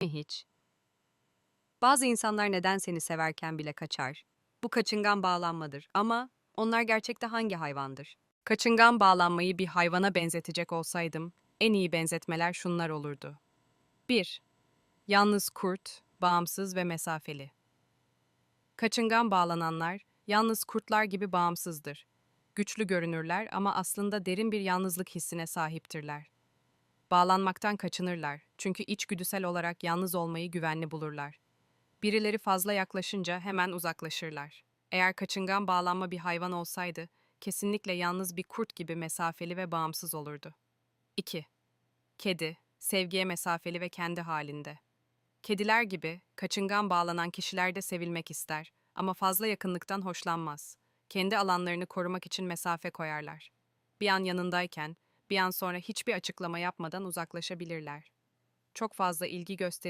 mi hiç? Bazı insanlar neden seni severken bile kaçar. Bu kaçıngan bağlanmadır ama onlar gerçekte hangi hayvandır? Kaçıngan bağlanmayı bir hayvana benzetecek olsaydım, en iyi benzetmeler şunlar olurdu. 1. Yalnız kurt, bağımsız ve mesafeli. Kaçıngan bağlananlar, yalnız kurtlar gibi bağımsızdır. Güçlü görünürler ama aslında derin bir yalnızlık hissine sahiptirler. Bağlanmaktan kaçınırlar çünkü içgüdüsel olarak yalnız olmayı güvenli bulurlar. Birileri fazla yaklaşınca hemen uzaklaşırlar. Eğer kaçıngan bağlanma bir hayvan olsaydı, kesinlikle yalnız bir kurt gibi mesafeli ve bağımsız olurdu. 2. Kedi, sevgiye mesafeli ve kendi halinde. Kediler gibi kaçıngan bağlanan kişiler de sevilmek ister ama fazla yakınlıktan hoşlanmaz. Kendi alanlarını korumak için mesafe koyarlar. Bir an yanındayken, bir an sonra hiçbir açıklama yapmadan uzaklaşabilirler. Çok fazla ilgi gösteri